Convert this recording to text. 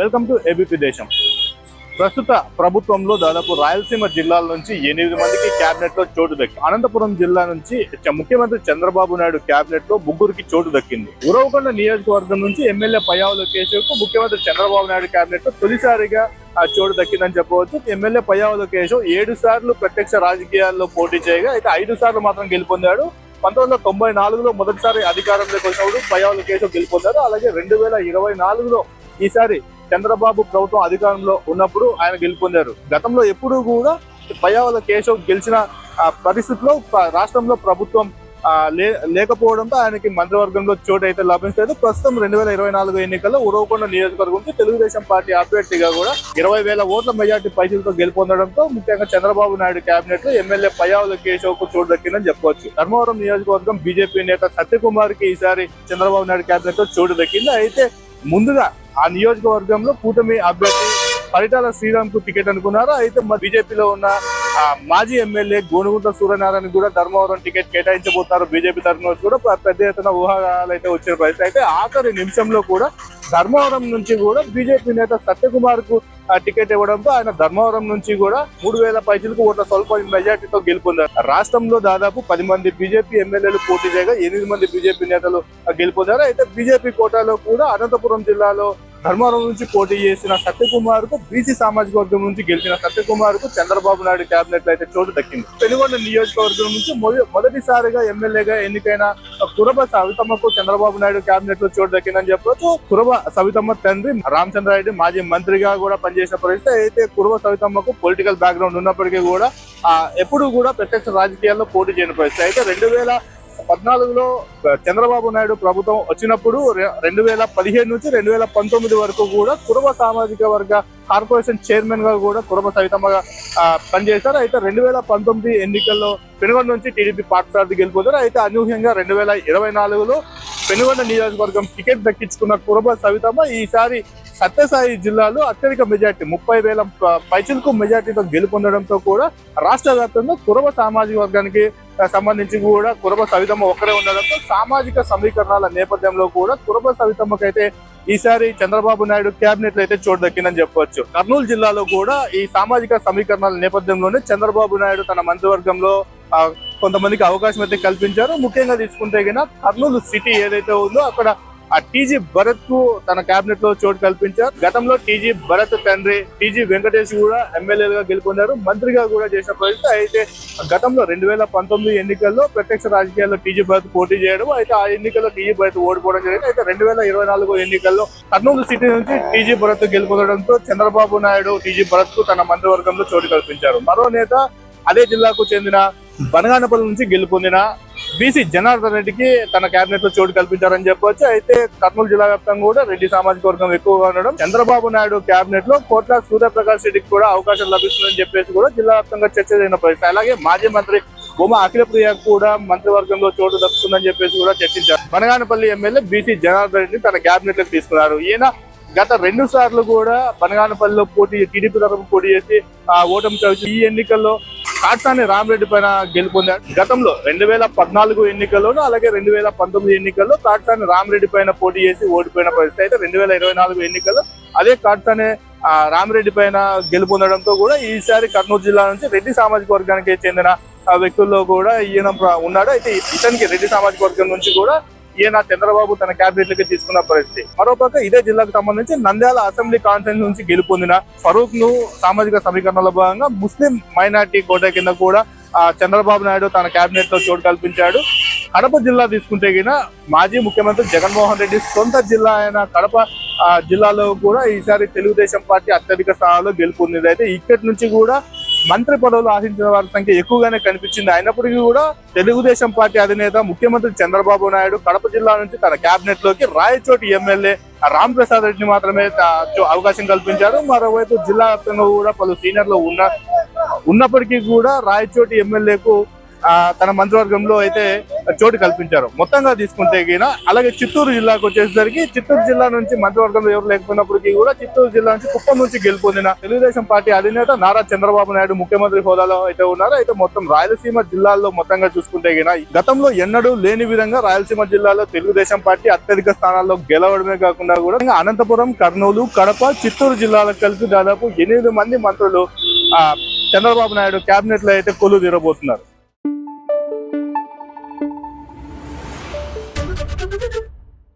Welcome to ABP దేశం. ప్రస్తుత ప్రభుత్వంలో దాదాపు రాయలసీమ జిల్లాల నుంచి ఎనిమిది మందికి క్యాబినెట్లో చోటు దక్కింది అనంతపురం జిల్లా నుంచి ముఖ్యమంత్రి చంద్రబాబు నాయుడు క్యాబినెట్లో ముగ్గురికి చోటు దక్కింది. ఉరవకొండ నియోజకవర్గం నుంచి ఎమ్మెల్యే పయ్యావుల కేశవ్కు ముఖ్యమంత్రి చంద్రబాబు నాయుడు క్యాబినెట్లో తొలిసారిగా ఆ చోటు దక్కిందని చెప్పవచ్చు. ఎమ్మెల్యే పయ్యావుల కేశవ్ ఏడు సార్లు ప్రత్యక్ష రాజకీయాల్లో పోటీ చేయగా అయితే ఐదు సార్లు మాత్రం గెలుపొందాడు. పంతొమ్మిది వందల తొంభై నాలుగులో మొదటిసారి అధికారంలోకి వచ్చినప్పుడు పయ్యావుల కేశవ్ గెలుపొందారు అలాగే రెండు వేల ఇరవై నాలుగులో ఈసారి చంద్రబాబు ప్రభుత్వం అధికారంలో ఉన్నప్పుడు ఆయన గెలుపొందారు. గతంలో ఎప్పుడూ కూడా పయ్యావల కేశవ్ గెలిచిన ఆ, పరిస్థితిలో రాష్ట్రంలో ప్రభుత్వం లే- లేకపోవడంతో ఆయనకి మంత్రివర్గంలో చోటు అయితే లభించలేదు. ప్రస్తుతం రెండు వేల ఇరవై నాలుగు ఎన్నికల్లో ఉరవకొండ నియోజకవర్గం నుంచి తెలుగుదేశం పార్టీ అభ్యర్థిగా కూడా ఇరవై వేల ఓట్ల మెజార్టీ పైసలతో గెలుపొందడంతో ముఖ్యంగా చంద్రబాబు నాయుడు కేబినెట్లో ఎమ్మెల్యే పయ్యావుల కేశవ్కు చోటు దక్కిందని చెప్పవచ్చు ధర్మవరం నియోజకవర్గం బీజేపీ నేత సత్యకుమార్కి ఈసారి చంద్రబాబు నాయుడు కేబినెట్లో చోటు దక్కింది. అయితే ముందుగా ఆ నియోజకవర్గంలో కూటమి అభ్యర్థి పరిటాల శ్రీరామ్కు టికెట్ అనుకున్నారు? అయితే మా బీజేపీలో ఉన్న ఆ, మాజీ ఎమ్మెల్యే గోనుగుంట సూర్యనారాయణ కూడా ధర్మవరం టికెట్ కేటాయించబోతారు. బీజేపీ తరఫున కూడా పెద్ద ఎత్తున ఊహాగానాలు అయితే వచ్చిన పరిస్థితి. అయితే ఆఖరి నిమిషంలో కూడా ధర్మవరం నుంచి కూడా బీజేపీ నేత సత్యకుమార్కు టికెట్ ఇవ్వడంతో ఆయన ధర్మవరం నుంచి కూడా మూడు వేల పైసలకు ఓట్ల స్వల్ప మెజార్టీతో గెలుపొందారు. రాష్ట్రంలో దాదాపు పది మంది బీజేపీ ఎమ్మెల్యేలు పోటీ చేయగా ఎనిమిది మంది బీజేపీ నేతలు గెలుపొందారు. అయితే బీజేపీ కోటాలో కూడా అనంతపురం జిల్లాలో ధర్మవరం నుంచి పోటీ చేసిన సత్యకుమార్కు బీసీ సామాజిక వర్గం నుంచి గెలిచిన సత్యకుమార్కు చంద్రబాబు నాయుడు కేబినెట్లో అయితే చోటు దక్కింది. పెనుగొండ నియోజకవర్గం నుంచి మొదటిసారిగా ఎమ్మెల్యేగా ఎన్నికైన కురబ సవితమ్మకు చంద్రబాబు నాయుడు కేబినెట్లో చోటు దక్కిందని చెప్పవచ్చు కురబ సవితమ్మ తండ్రి రామచంద్రారెడ్డి మాజీ మంత్రిగా కూడా పనిచేసిన పరిస్థితి. అయితే కురబ సవితమ్మకు పొలిటికల్ బ్యాక్గ్రౌండ్ ఉన్నప్పటికీ కూడా ఎప్పుడు ఎప్పుడూ కూడా ప్రత్యక్ష రాజకీయాల్లో పోటీ చేయని పరిస్థితి. అయితే రెండు వేల పద్నాలుగులో చంద్రబాబు నాయుడు ప్రభుత్వం వచ్చినప్పుడు రెండు వేల పదిహేను నుంచి రెండు వేల పంతొమ్మిది వరకు కూడా కురవ సామాజిక వర్గ కార్పొరేషన్ చైర్మన్గా కూడా కురవ సవితమ్మగా పనిచేశారు. అయితే రెండు వేల పంతొమ్మిది ఎన్నికల్లో పెనుగొండ నుంచి టీడీపీ పార్టీ గెలిపోతారు అయితే అనూహ్యంగా రెండు వేల ఇరవై నాలుగులో పెనుగొండ నియోజకవర్గం టికెట్ దక్కించుకున్న కురబ సవితమ్మ ఈసారి సత్యసాయి జిల్లాలో అత్యధిక మెజార్టీ ముప్పై వేల ప- పైచిలకు మెజార్టీతో గెలుపొందడంతో కూడా రాష్ట్ర వ్యాప్తంగా కురబ సామాజిక వర్గానికి సంబంధించి కూడా కురబ సవితమ్మ ఒక్కరే ఉండడంతో సామాజిక సమీకరణాల నేపథ్యంలో కూడా కురబ సవితమ్మకైతే ఈసారి చంద్రబాబు నాయుడు కేబినెట్లో అయితే చోటు దక్కిందని చెప్పవచ్చు కర్నూలు జిల్లాలో కూడా ఈ సామాజిక సమీకరణాల నేపథ్యంలోనే చంద్రబాబు నాయుడు తన మంత్రివర్గంలో కొంతమందికి అవకాశం అయితే కల్పించారు. ముఖ్యంగా తీసుకుంటే గిన కర్నూలు సిటీ ఏదైతే ఉందో అక్కడ ఆ టీజీ భరత్కు తన కేబినెట్లో చోటు కల్పించారు. గతంలో టీజీ భరత్ తండ్రి టీజీ వెంకటేష్ కూడా ఎమ్మెల్యేలుగా గెలుపొందారు. మంత్రిగా కూడా చేసిన పరిస్థితి అయితే గతంలో రెండు వేల పంతొమ్మిది ఎన్నికల్లో ప్రత్యక్ష రాజకీయాల్లో టీజీ భరత్ పోటీ చేయడం అయితే ఆ ఎన్నికల్లో టీజీ భరత్ ఓడిపోవడం జరిగింది. అయితే రెండు వేల ఇరవై నాలుగు ఎన్నికల్లో కర్నూలు సిటీ నుంచి టీజీ భరత్ గెలుపొందడంతో చంద్రబాబు నాయుడు టీజీ భరత్కు తన మంత్రివర్గంలో చోటు కల్పించారు. మరో నేత అదే జిల్లాకు చెందిన బనగానపల్లి నుంచి గెలుపొందిన బీసీ జనార్దన్ రెడ్డికి తన కేబినెట్లో చోటు కల్పించారని చెప్పొచ్చు. అయితే కర్నూలు జిల్లా వ్యాప్తంగా కూడా రెడ్డి సామాజిక వర్గం ఎక్కువగా ఉండడం చంద్రబాబు నాయుడు కేబినెట్లో కోట్ల సూర్యప్రకాష్ రెడ్డికి కూడా అవకాశం లభిస్తుందని చెప్పేసి కూడా జిల్లా వ్యాప్తంగా చర్చ జరిగిన పరిస్థితి. అలాగే మాజీ మంత్రి ఉమా అఖిలప్రియ కూడా మంత్రివర్గంలో చోటు దక్కుతుందని చెప్పేసి కూడా చర్చించారు. బనగానపల్లి ఎమ్మెల్యే బీసీ జనార్దన్ రెడ్డిని తన కేబినెట్లోకి తీసుకున్నారు. ఈయన గత రెండు సార్లు కూడా బనగానపల్లిలో పోటీ టీడీపీ తరఫు పోటీ చేసి ఆ ఓటమి చవిచి ఈ ఎన్నికల్లో కాట్సాని రామరెడ్డి పైన గెలుపొందాడు గతంలో రెండు వేల పద్నాలుగు ఎన్నికల్లోనూ అలాగే రెండు వేల పంతొమ్మిది ఎన్నికల్లో కాట్సాని రామరెడ్డి పైన పోటీ చేసి ఓడిపోయిన పరిస్థితి అయితే రెండు వేల ఇరవై నాలుగు ఎన్నికల్లో అదే కాట్సాని రామరెడ్డి పైన గెలుపొందడంతో కూడా ఈసారి కర్నూలు జిల్లా నుంచి రెడ్డి సామాజిక వర్గానికి చెందిన వ్యక్తుల్లో కూడా ఈయన ఉన్నాడు. అయితే ఇతనికి రెడ్డి సామాజిక వర్గం నుంచి కూడా ఈయన చంద్రబాబు తన క్యాబినెట్ లకి తీసుకున్న పరిస్థితి. మరోపక్క ఇదే జిల్లాకు సంబంధించి నంద్యాల అసెంబ్లీ కాన్ఫరెన్స్ నుంచి గెలుపొందిన ఫరూక్ను సామాజిక సమీకరణలో భాగంగా ముస్లిం మైనార్టీ కోట కింద కూడా ఆ, చంద్రబాబు నాయుడు తన క్యాబినెట్లో చోటు కల్పించాడు. కడప జిల్లా తీసుకుంటే గిన మాజీ ముఖ్యమంత్రి జగన్మోహన్ రెడ్డి సొంత జిల్లా అయిన కడప జిల్లాలో కూడా ఈసారి తెలుగుదేశం పార్టీ అత్యధిక స్థానాల్లో గెలుపొందింది అయితే ఇక్కడి నుంచి కూడా మంత్రి పదవులు ఆశించిన వారి సంఖ్య ఎక్కువగానే కనిపించింది. అయినప్పటికీ కూడా తెలుగుదేశం పార్టీ అధినేత ముఖ్యమంత్రి చంద్రబాబు నాయుడు కడప జిల్లా నుంచి తన కేబినెట్లోకి రాయచోటి ఎమ్మెల్యే రామ్ ప్రసాద్ రెడ్డిని మాత్రమే అవకాశం కల్పించారు. మరోవైపు జిల్లా వ్యాప్తంగా కూడా పలు సీనియర్లు ఉన్న ఉన్నప్పటికీ కూడా రాయచోటి ఎమ్మెల్యేకు తన మంత్రివర్గంలో అయితే చోటు కల్పించారు. మొత్తంగా తీసుకుంటే గిన అలాగే చిత్తూరు జిల్లాకు వచ్చేసరికి చిత్తూరు జిల్లా నుంచి మంత్రివర్గంలో ఎవరు లేకపోయినప్పటికీ కూడా చిత్తూరు జిల్లా నుంచి కుప్పం నుంచి గెలుపొందిన తెలుగుదేశం పార్టీ అధినేత నారా చంద్రబాబు నాయుడు ముఖ్యమంత్రి హోదాలో అయితే ఉన్నారు. అయితే మొత్తం రాయలసీమ జిల్లాల్లో మొత్తంగా చూసుకుంటే గిన గతంలో ఎన్నడూ లేని విధంగా రాయలసీమ జిల్లాలో తెలుగుదేశం పార్టీ అత్యధిక స్థానాల్లో గెలవడమే కాకుండా కూడా అనంతపురం కర్నూలు కడప చిత్తూరు జిల్లాలకు కలిపి దాదాపు ఎనిమిది మంది మంత్రులు ఆ చంద్రబాబు నాయుడు కేబినెట్లో అయితే కొలు తీరబోతున్నారు.